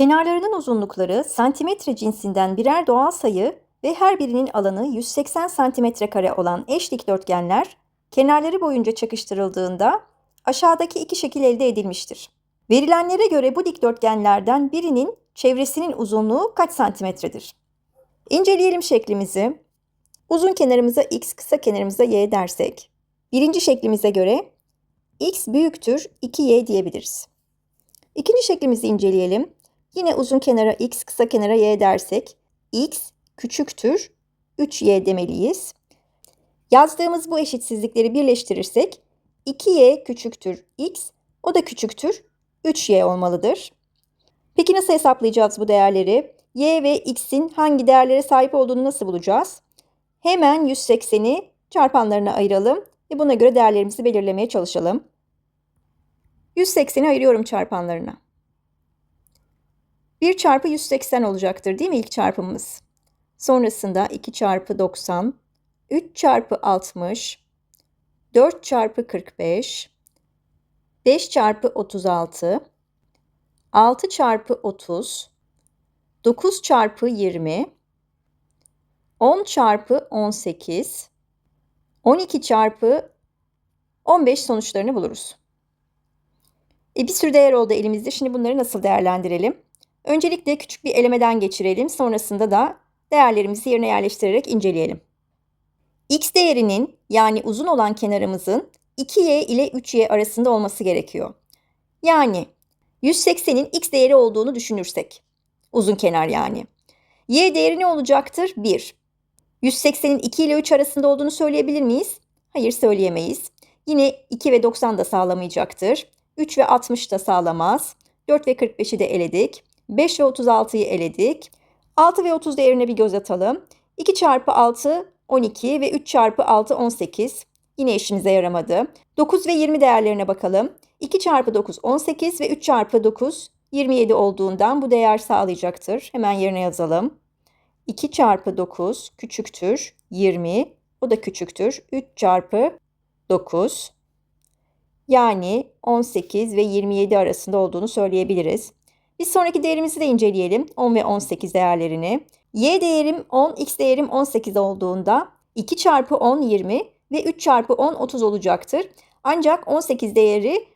Kenarlarının uzunlukları santimetre cinsinden birer doğal sayı ve her birinin alanı 180 santimetre kare olan eş dikdörtgenler kenarları boyunca çakıştırıldığında aşağıdaki iki şekil elde edilmiştir. Verilenlere göre bu dikdörtgenlerden birinin çevresinin uzunluğu kaç santimetredir? İnceleyelim şeklimizi. Uzun kenarımıza x, kısa kenarımıza y dersek, birinci şeklimize göre x büyüktür 2y diyebiliriz. İkinci şeklimizi inceleyelim. Yine uzun kenara x, kısa kenara y dersek x küçüktür 3y demeliyiz. Yazdığımız bu eşitsizlikleri birleştirirsek 2y küçüktür x, o da küçüktür 3y olmalıdır. Peki nasıl hesaplayacağız bu değerleri? y ve x'in hangi değerlere sahip olduğunu nasıl bulacağız? Hemen 180'i çarpanlarına ayıralım ve buna göre değerlerimizi belirlemeye çalışalım. 180'i ayırıyorum çarpanlarına. 1 çarpı 180 olacaktır değil mi ilk çarpımımız? Sonrasında 2 çarpı 90, 3 çarpı 60, 4 çarpı 45, 5 çarpı 36, 6 çarpı 30, 9 çarpı 20, 10 çarpı 18, 12 çarpı 15 sonuçlarını buluruz. E bir sürü değer oldu elimizde. Şimdi bunları nasıl değerlendirelim? Öncelikle küçük bir elemeden geçirelim. Sonrasında da değerlerimizi yerine yerleştirerek inceleyelim. X değerinin yani uzun olan kenarımızın 2y ile 3y arasında olması gerekiyor. Yani 180'in x değeri olduğunu düşünürsek. Uzun kenar yani. Y değeri ne olacaktır? 1. 180'in 2 ile 3 arasında olduğunu söyleyebilir miyiz? Hayır söyleyemeyiz. Yine 2 ve 90 da sağlamayacaktır. 3 ve 60 da sağlamaz. 4 ve 45'i de eledik. 5 ve 36'yı eledik. 6 ve 30 değerine bir göz atalım. 2 çarpı 6 12 ve 3 çarpı 6 18. Yine işimize yaramadı. 9 ve 20 değerlerine bakalım. 2 çarpı 9 18 ve 3 çarpı 9 27 olduğundan bu değer sağlayacaktır. Hemen yerine yazalım. 2 çarpı 9 küçüktür 20. O da küçüktür. 3 çarpı 9. Yani 18 ve 27 arasında olduğunu söyleyebiliriz. Bir sonraki değerimizi de inceleyelim. 10 ve 18 değerlerini. Y değerim 10, X değerim 18 olduğunda 2 çarpı 10 20 ve 3 çarpı 10 30 olacaktır. Ancak 18 değeri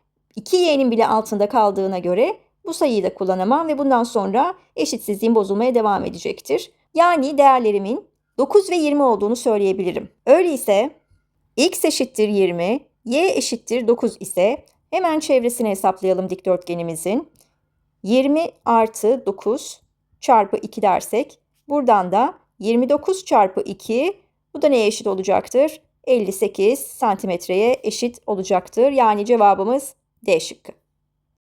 2y'nin bile altında kaldığına göre bu sayıyı da kullanamam ve bundan sonra eşitsizliğin bozulmaya devam edecektir. Yani değerlerimin 9 ve 20 olduğunu söyleyebilirim. Öyleyse x eşittir 20, y eşittir 9 ise hemen çevresini hesaplayalım dikdörtgenimizin. 20 artı 9 çarpı 2 dersek buradan da 29 çarpı 2 bu da neye eşit olacaktır? 58 santimetreye eşit olacaktır. Yani cevabımız D şıkkı.